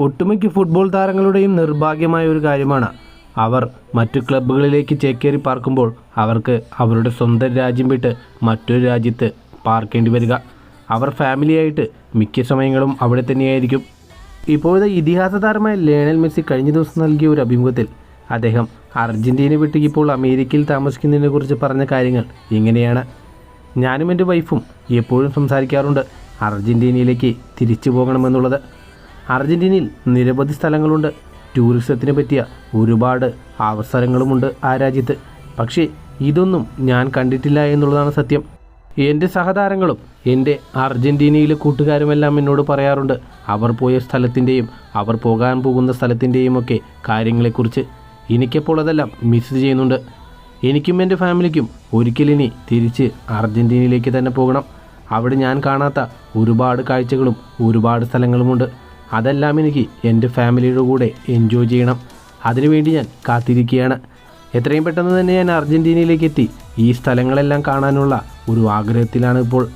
ഒട്ടുമിക്ക ഫുട്ബോൾ താരങ്ങളുടെയും നിർഭാഗ്യമായ ഒരു കാര്യമാണ്. അവർ മറ്റു ക്ലബ്ബുകളിലേക്ക് ചേക്കേറി പാർക്കുമ്പോൾ അവർക്ക് അവരുടെ സ്വന്തം രാജ്യം വിട്ട് മറ്റൊരു രാജ്യത്ത് പാർക്കേണ്ടി വരിക. അവർ ഫാമിലിയായിട്ട് മിക്ക സമയങ്ങളും അവിടെ തന്നെയായിരിക്കും. ഇപ്പോഴത്തെ ഇതിഹാസ താരമായ ലേണൽ മെസ്സി കഴിഞ്ഞ ദിവസം നൽകിയ ഒരു അഭിമുഖത്തിൽ അദ്ദേഹം അർജന്റീന വിട്ട് ഇപ്പോൾ അമേരിക്കയിൽ താമസിക്കുന്നതിനെക്കുറിച്ച് പറഞ്ഞ കാര്യങ്ങൾ ഇങ്ങനെയാണ്. ഞാനും എന്റെ വൈഫും എപ്പോഴും സംസാരിക്കാറുണ്ട്. അർജന്റീനയിലേക്ക് തിരിച്ചു പോകണമെന്നുള്ളത്. അർജന്റീനയിൽ നിരവധി സ്ഥലങ്ങളുണ്ട്. ടൂറിസത്തിന് പറ്റിയ ഒരുപാട് അവസരങ്ങളുമുണ്ട് ആ രാജ്യത്ത്. പക്ഷേ ഇതൊന്നും ഞാൻ കണ്ടിട്ടില്ല എന്നുള്ളതാണ് സത്യം. എന്റെ സഹതാരങ്ങളും എന്റെ അർജന്റീനയിലെ കൂട്ടുകാരുമെല്ലാം എന്നോട് പറയാറുണ്ട് അവർ പോയ സ്ഥലത്തിന്റെയും അവർ പോകാൻ പോകുന്ന സ്ഥലത്തിന്റെയും ഒക്കെ കാര്യങ്ങളെക്കുറിച്ച്. എനിക്കപ്പോൾ അതെല്ലാം മിസ് ചെയ്യുന്നുണ്ട്. എനിക്കും എന്റെ ഫാമിലിക്കും ഒരിക്കലിനി തിരിച്ച് അർജന്റീനയിലേക്ക് തന്നെ പോകണം. അവിടെ ഞാൻ കാണാത്ത ഒരുപാട് കാഴ്ചകളും ഒരുപാട് സ്ഥലങ്ങളുമുണ്ട്. അതെല്ലാം എനിക്ക് എന്റെ ഫാമിലിയുടെ കൂടെ എൻജോയ് ചെയ്യണം. അതിനുവേണ്ടി ഞാൻ കാത്തിരിക്കുകയാണ്. എത്രയും പെട്ടെന്ന് തന്നെ ഞാൻ അർജന്റീനയിലേക്ക് എത്തി. ഈ സ്ഥലങ്ങളെല്ലാം കാണാനുള്ള ഒരു ആഗ്രഹത്തിലാണ് ഇപ്പോൾ.